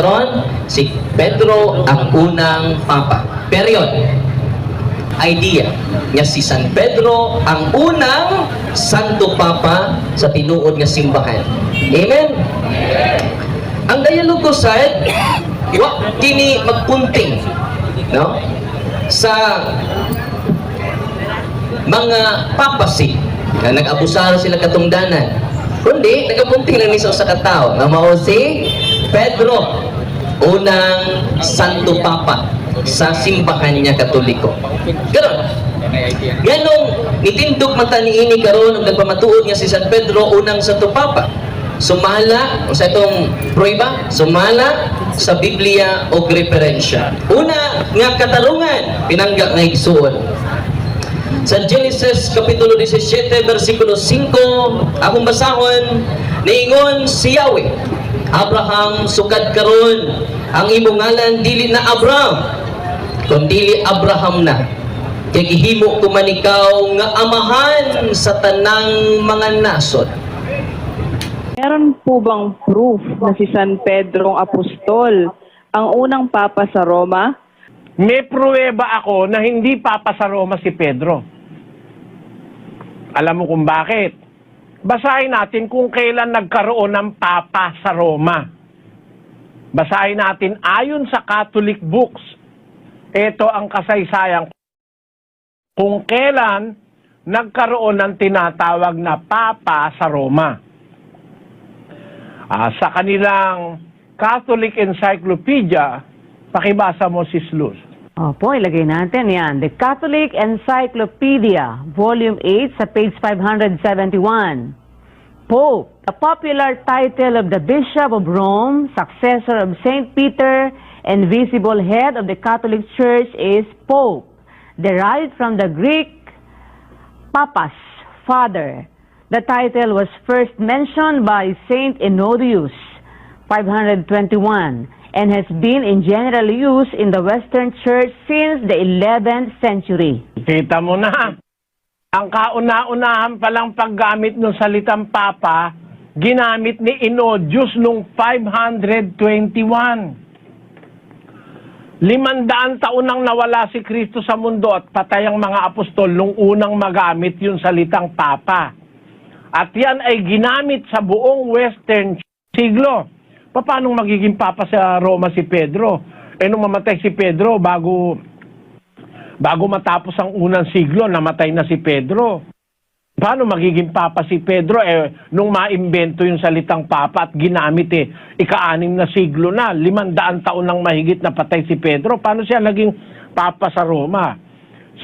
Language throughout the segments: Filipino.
Ron, si Pedro ang unang papa. Period. Idea nga si San Pedro ang unang santo papa sa tinuod nga simbahan. Amen. Ang dialogo side, wa kini magpunting no? Sa mga papacy na nag-abusar sila katungdanan. Kundi, nagapunting lang ni sa usa ka tawo nga mao si Pedro, unang santo papa sa simbahan niya katoliko. Ganon. Ganong nitindog man ta niini karon ug nagpamatuod nga si San Pedro unang santo papa. Sumala o sa itong prueba, sumala sa Biblia o referensya. Una nga katarungan, pinangga nga igsuon. Sa Genesis Kapitulo 17, versikulo 5, akong basahon, niingon si Yahweh, Abraham sukad karon ang imong ngalan dili na Abraham, kundi Abraham na. Kay gihimo ko man ikaw nga amahan sa tanang mga nasod. Meron po bang proof na si San Pedro ang apostol, ang unang papa sa Roma? May pruweba ako na hindi papa sa Roma si Pedro. Alam mo kung bakit? Basahin natin kung kailan nagkaroon ng papa sa Roma. Basahin natin ayon sa Catholic books. Ito ang kasaysayan kung kailan nagkaroon ng tinatawag na papa sa Roma. Ah, sa kanilang Catholic Encyclopedia, pakibasa mo si Luz. Opo, ilagay natin yan. The Catholic Encyclopedia, Volume 8, sa page 571. Pope, the popular title of the Bishop of Rome, successor of Saint Peter, and visible head of the Catholic Church is Pope, derived from the Greek papas, father. The title was first mentioned by Saint Enodius, 521, and has been in general use in the Western Church since the 11th century. Kita mo na. Ang kauna-unahan palang paggamit ng salitang Papa, ginamit ni Inodius nung 521. Limandaan taon nang nawala si Kristo sa mundo at patay ang mga apostol nung unang magamit yung salitang Papa. At yan ay ginamit sa buong Western siglo. Paano magiging Papa sa Roma si Pedro? Eh nung mamatay si Pedro, bago bago matapos ang unang siglo, namatay na si Pedro. Paano magiging papa si Pedro? Eh, nung maimbento yung salitang papa at ginamit eh, ika-anim na siglo na, limandaan taon nang mahigit na patay si Pedro, paano siya naging papa sa Roma?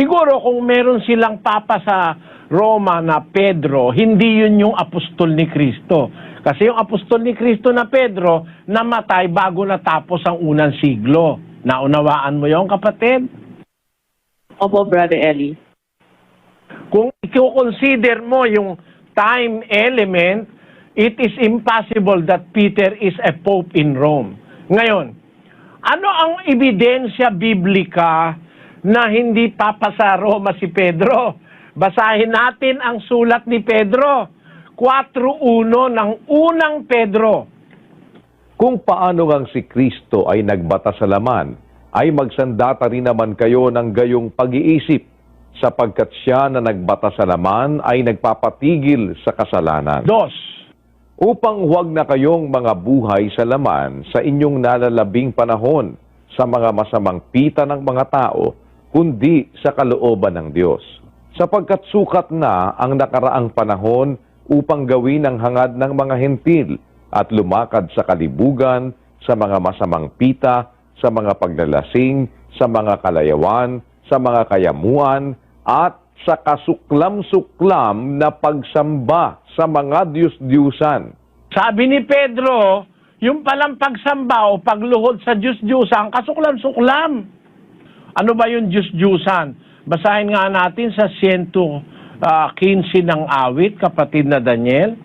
Siguro kung meron silang papa sa Roma na Pedro, hindi yun yung apostol ni Kristo. Kasi yung apostol ni Kristo na Pedro, namatay bago natapos ang unang siglo. Naunawaan mo yon kapatid? Opo, Brother Eli. kung i-consider mo yung time element, it is impossible that Peter is a pope in Rome. Ngayon, ano ang ebidensya biblika na hindi papa sa Roma si Pedro? Basahin natin ang sulat ni Pedro, 4.1 ng unang Pedro. Kung paano ngang si Kristo ay nagbata sa laman, ay magsandata rin naman kayo ng gayong pag-iisip, sapagkat siya na nagbata sa laman ay nagpapatigil sa kasalanan. Dos, Upang huwag na kayong mga buhay sa laman sa inyong nalalabing panahon sa mga masamang pita ng mga tao, kundi sa kalooban ng Diyos. Sapagkat sukat na ang nakaraang panahon upang gawin ang hangad ng mga hentil at lumakad sa kalibugan, sa mga masamang pita, sa mga paglalasing, sa mga kalayawan, sa mga kayamuan, at sa kasuklam-suklam na pagsamba sa mga Diyos-Diyusan. sabi ni Pedro, yung palang pagsamba o pagluhod sa Diyos-Diyusan, kasuklam-suklam. Ano ba yung Diyos-Diyusan? Basahin nga natin sa 115 ng awit, kapatid na Daniel.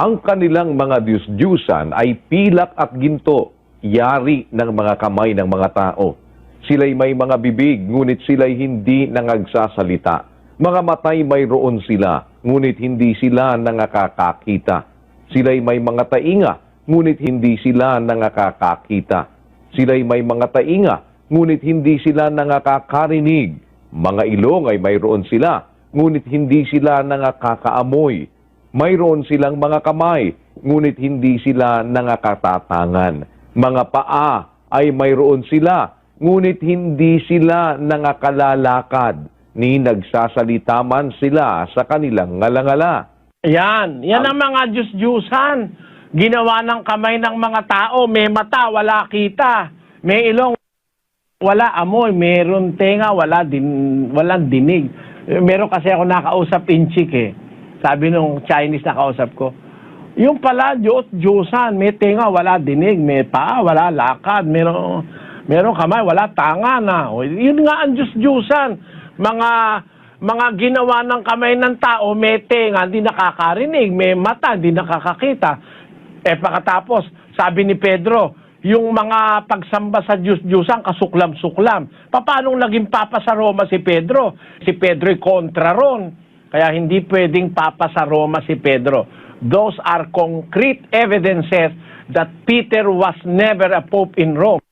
Ang kanilang mga Diyos-Diyusan ay pilak at ginto, yari ng mga kamay ng mga tao. Sila'y may mga bibig, ngunit sila'y hindi nangagsasalita. Mga matay mayroon sila, ngunit hindi sila nangakakakita. Sila'y may mga tainga, ngunit hindi sila nangakakakita. Sila'y may mga tainga, ngunit hindi sila nangakakarinig. Mga ilong ay mayroon sila, ngunit hindi sila nangakakaamoy. Mayroon silang mga kamay, ngunit hindi sila nangakatatangan. Mga paa ay mayroon sila, ngunit hindi sila nangakalalakad, ni nagsasalita man sila sa kanilang ngalangala. Yan. Yan ang mga Diyos-Diyusan. Ginawa ng kamay ng mga tao. May mata, wala kita. May ilong, wala amoy. Meron tenga, wala din, walang dinig. Eh, Meron kasi ako nakausap in chick eh. Sabi nung Chinese na kausap ko, yung pala, Diyos, Diyosan, may tenga, wala dinig, may paa, wala lakad, meron, meron kamay, wala tanga na. Yun nga ang Diyos, Diyosan. Mga, mga ginawa ng kamay ng tao, may tenga, hindi nakakarinig, may mata, hindi nakakakita. Eh, pagkatapos, sabi ni Pedro, yung mga pagsamba sa Diyos, Diyosan, kasuklam-suklam. Paano naging papa sa Roma si Pedro? Si Pedro'y kontra ron. Kaya hindi pwedeng papa sa Roma si Pedro. Those are concrete evidences that Peter was never a pope in Rome.